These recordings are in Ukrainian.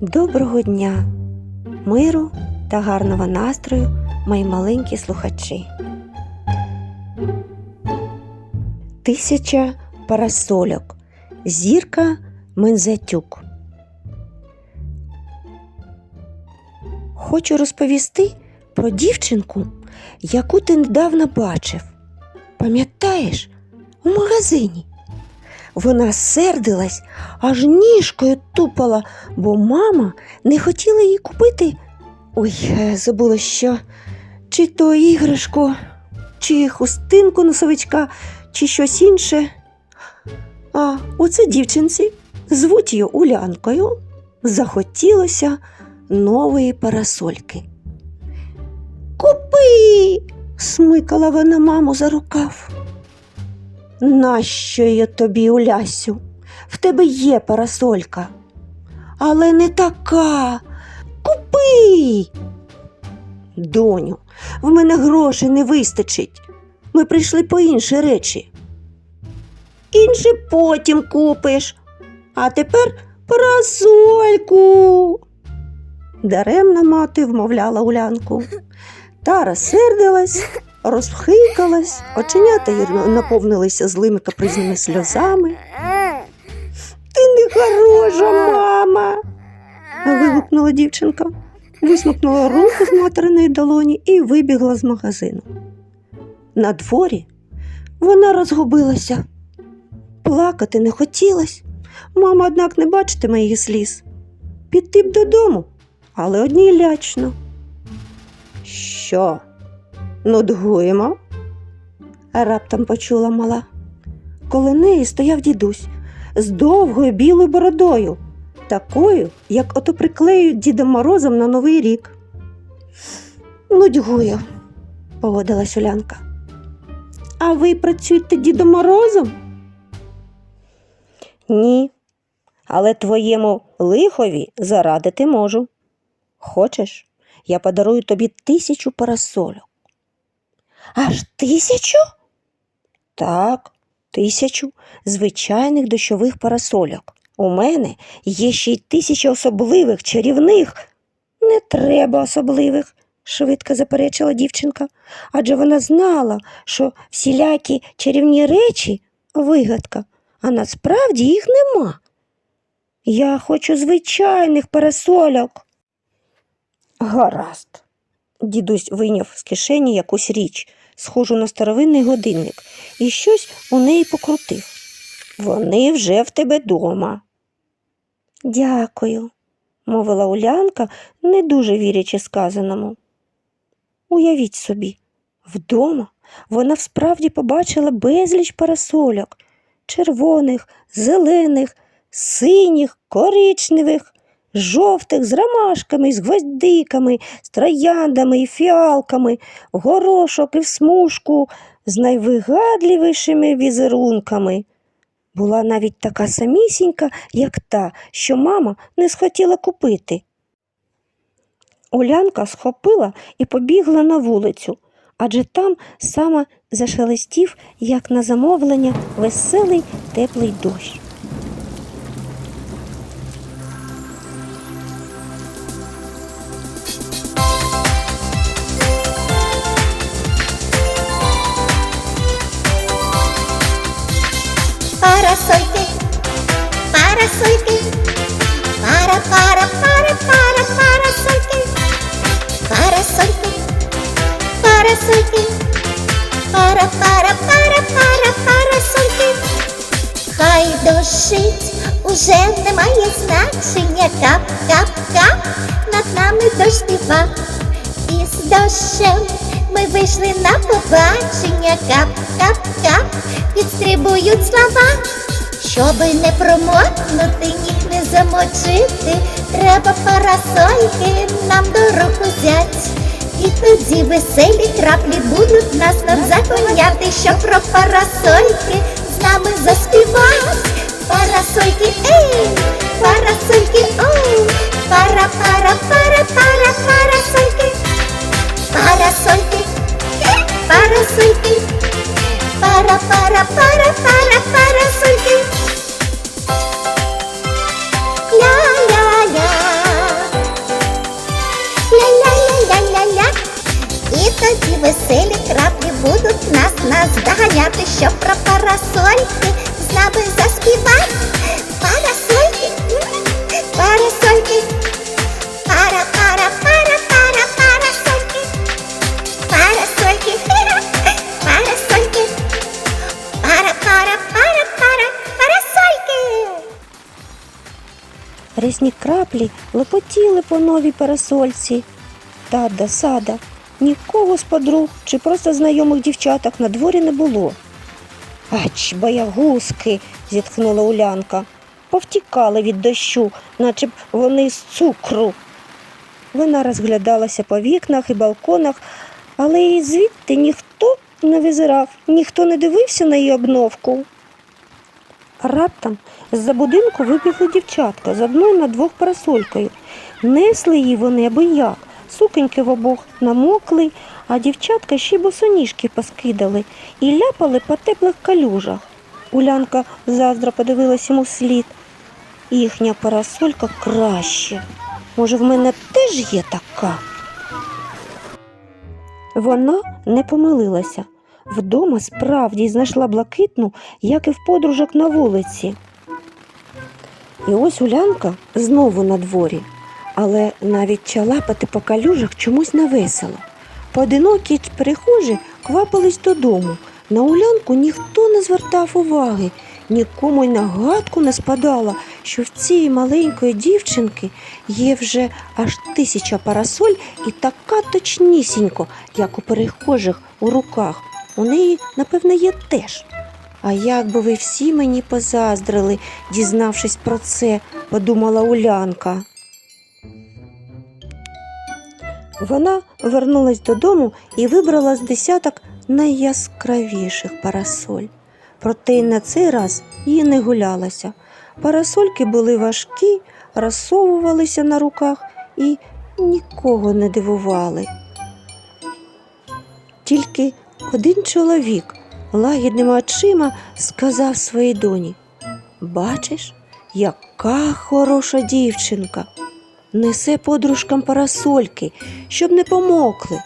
Доброго дня, миру та гарного настрою, мої маленькі слухачі. Тисяча парасольок. Зірка Мензатюк. Хочу розповісти про дівчинку, яку ти недавно бачив. Пам'ятаєш, у магазині. Вона сердилась, аж ніжкою тупала, бо мама не хотіла їй купити. Ой, забула що, чи то іграшку, чи хустинку носовичка, чи щось інше. А оце дівчинці звуть її Улянкою. Захотілося нової парасольки. Купи. смикала вона маму за рукав. Нащо я тобі, Улясю? В тебе є парасолька. Але не така. Купи. Доню, в мене грошей не вистачить. Ми прийшли по інші речі. Інше потім купиш. А тепер парасольку. Даремна мати вмовляла Улянку. Та розсердилась, розхикалась, оченята її наповнилися злими капризними сльозами. Ти не хороша, мама. вигукнула дівчинка, висмикнула руку з материної долоні і вибігла з магазину. На дворі вона розгубилася. Плакати не хотілось. Мама, однак, не бачитиме її сліз. Піти б додому, але одній лячно. Що? Нудгуємо? раптом почула мала. Коло неї стояв дідусь з довгою білою бородою, такою, як ото приклеюють Дідом Морозом на Новий рік. Нудьгую, погодилась Улянка. А ви працюєте Дідом Морозом? Ні, але твоєму лихові зарадити можу. Хочеш, я подарую тобі тисячу парасольок. Аж тисячу? Так, тисячу звичайних дощових парасольок. У мене є ще й тисяча особливих, чарівних. Не треба особливих, швидко заперечила дівчинка, адже вона знала, що всілякі чарівні речі вигадка, а насправді їх нема. Я хочу звичайних парасольок. Гаразд. Дідусь вийняв з кишені якусь річ, схожу на старовинний годинник, і щось у неї покрутив. Вони вже в тебе дома. Дякую, мовила Улянка, не дуже вірячи сказаному. Уявіть собі, вдома вона всправді побачила безліч парасольок червоних, зелених, синіх, коричневих, жовтих з ромашками, з гвоздиками, з трояндами і фіалками, горошок і в смужку з найвигадливішими візерунками. Була навіть така самісінька, як та, що мама не схотіла купити. Улянка схопила і побігла на вулицю, адже там саме зашелестів, як на замовлення, веселий теплий дощ. Парасольки, пара, пара, пара, пара, парасольки, парасольки, парасольки, пара, пара, пара, пара, парасольки. Хай дощить, уже немає значення. Кап, кап, кап, над нами дощ співа. І з дощем ми вийшли на побачення. Кап, кап, кап, підстрибують слова. Щоби не промокнути, ніг не замочити, треба парасольки нам до руку взять. І тоді веселі краплі будуть нас нам законяти, що про парасольки веселі краплі будуть нас наздоганяти, щоб про парасольки з нами заспівати. Парасольки, парасольки, пара, пара, пара, пара, парасольки, парасольки, парасольки, пара, пара, пара, пара, парасольки. Рясні краплі лопотіли по новій парасольці. Та да сада, нікого з подруг чи просто знайомих дівчаток на дворі не було. Ач, боягузки, зітхнула Улянка. Повтікали від дощу, наче б вони з цукру. Вона розглядалася по вікнах і балконах, але і звідти ніхто не визирав, ніхто не дивився на її обновку. Раптом з-за будинку вибігли дівчатка з одною на двох парасолькою. Несли її вони аби як. Суконьки в обох намокли, а дівчатка ще й босоніжки поскидали і ляпали по теплих калюжах. Улянка заздра подивилась йому слід. Їхня парасолька краще. Може, в мене теж є така? Вона не помилилася. Вдома справді знайшла блакитну, як і в подружок на вулиці. І ось Улянка знову на дворі, але навіть чалапати по калюжах чомусь невесело. Поодинокі перехожі квапились додому. На Улянку ніхто не звертав уваги, нікому й на гадку не спадало, що в цієї маленької дівчинки є вже аж тисяча парасоль і така точнісінько, як у перехожих у руках. У неї, напевне, є теж. А як би ви всі мені позаздрили, дізнавшись про це, подумала Улянка. Вона вернулась додому і вибрала з десяток найяскравіших парасоль. Проте й на цей раз їй не гулялася. Парасольки були важкі, розсовувалися на руках і нікого не дивували. Тільки один чоловік лагідними очима сказав своїй доні: Бачиш, яка хороша дівчинка. Несе подружкам парасольки, щоб не помокли.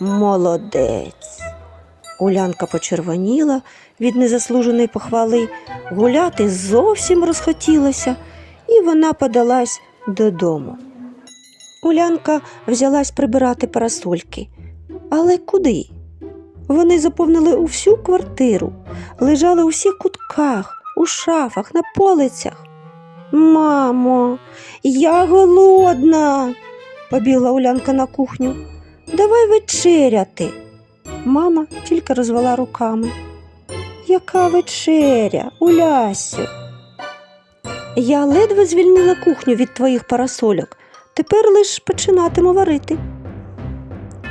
Молодець. Улянка почервоніла від незаслуженої похвали, гуляти зовсім розхотілося, і вона подалась додому. Улянка взялась прибирати парасольки. Але куди? Вони заповнили усю квартиру, лежали у всіх кутках, у шафах, на полицях. Мамо, я голодна, побігла Улянка на кухню. Давай вечеряти. Мама тільки розвела руками. Яка вечеря, Улясю? Я ледве звільнила кухню від твоїх парасольок. Тепер лиш починатиму варити.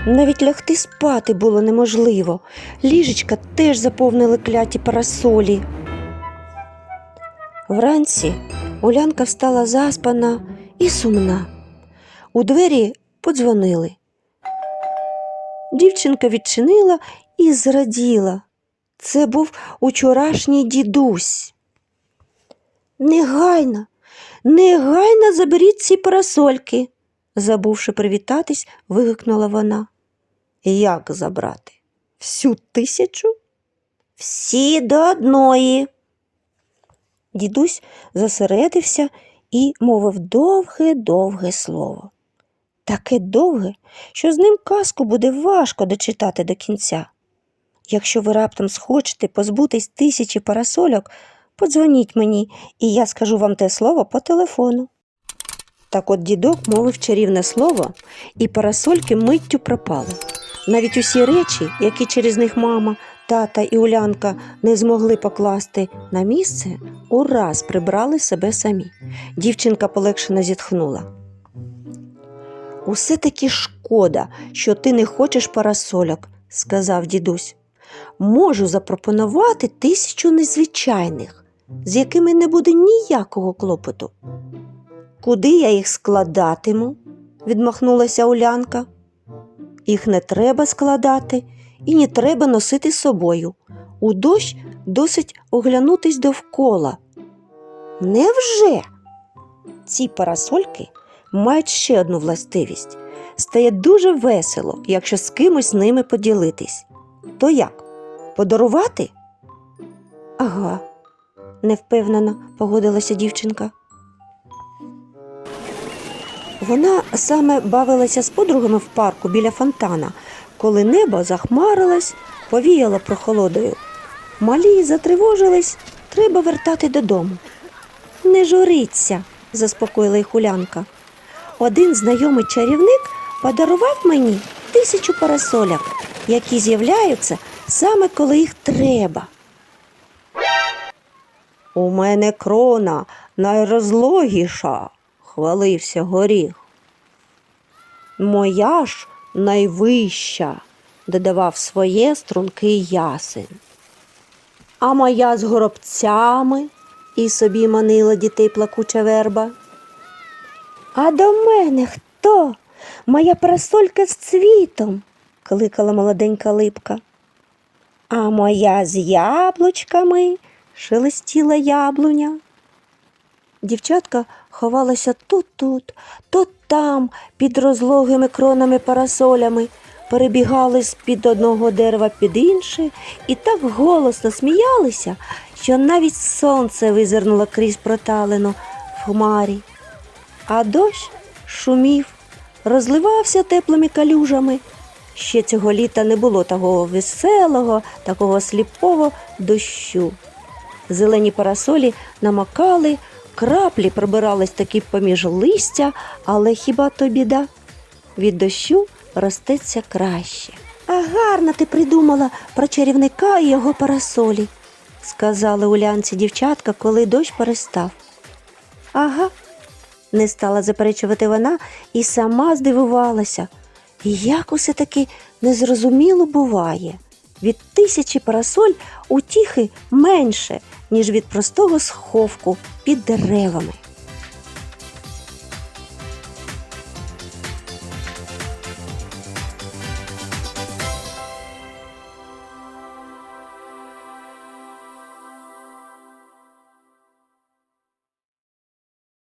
Навіть лягти спати було неможливо. Ліжечка теж заповнили кляті парасолі. Вранці Улянка встала заспана і сумна. У двері подзвонили. Дівчинка відчинила і зраділа. Це був учорашній дідусь. Негайно, негайно заберіть ці парасольки, забувши привітатись, вигукнула вона. Як забрати? Всю тисячу? Всі до одної. Дідусь зосередився і мовив довге-довге слово. Таке довге, що з ним казку буде важко дочитати до кінця. Якщо ви раптом схочете позбутись тисячі парасольок, подзвоніть мені, і я скажу вам те слово по телефону. Так от дідок мовив чарівне слово, і парасольки миттю пропали. Навіть усі речі, які через них мама, тата і Улянка не змогли покласти на місце, ураз прибрали себе самі. Дівчинка полегшено зітхнула. Усе таки шкода, що ти не хочеш парасольок, сказав дідусь. Можу запропонувати тисячу незвичайних, з якими не буде ніякого клопоту. Куди я їх складатиму? відмахнулася Улянка. Їх не треба складати і не треба носити з собою. У дощ досить оглянутись довкола. Невже? Ці парасольки мають ще одну властивість. стає дуже весело, якщо з кимось ними поділитись. То як? Подарувати? Ага, невпевнено погодилася дівчинка. Вона саме бавилася з подругами в парку біля фонтана, коли небо захмарилось, повіяло прохолодою. Малі затривожились, треба вертати додому. Не журіться, заспокоїла їх Улянка. Один знайомий чарівник подарував мені тисячу парасоляк, які з'являються саме коли їх треба. У мене крона найрозлогіша, хвалився горіх. Моя ж найвища, додавав своє стрункий ясен. А моя з горобцями, і собі манила дітей плакуча верба. А до мене хто? Моя парасолька з цвітом, кликала молоденька липка. А моя з яблучками, шелестіла яблуня. Дівчатка ховалася то тут, то там, під розлогими кронами парасолями, перебігали з під одного дерева під інше і так голосно сміялися, що навіть сонце визирнуло крізь проталину в хмарі. А дощ шумів, розливався теплими калюжами. Ще цього літа не було такого веселого, такого сліпого дощу. Зелені парасолі намокали, краплі пробирались таки поміж листя, але хіба то біда? Від дощу ростеться краще. А гарно ти придумала про чарівника і його парасолі, сказали улянці дівчатка, коли дощ перестав. Ага, не стала заперечувати вона і сама здивувалася. Як усе таки незрозуміло буває. Від тисячі парасоль утіхи менше, ніж від простого сховку під деревами.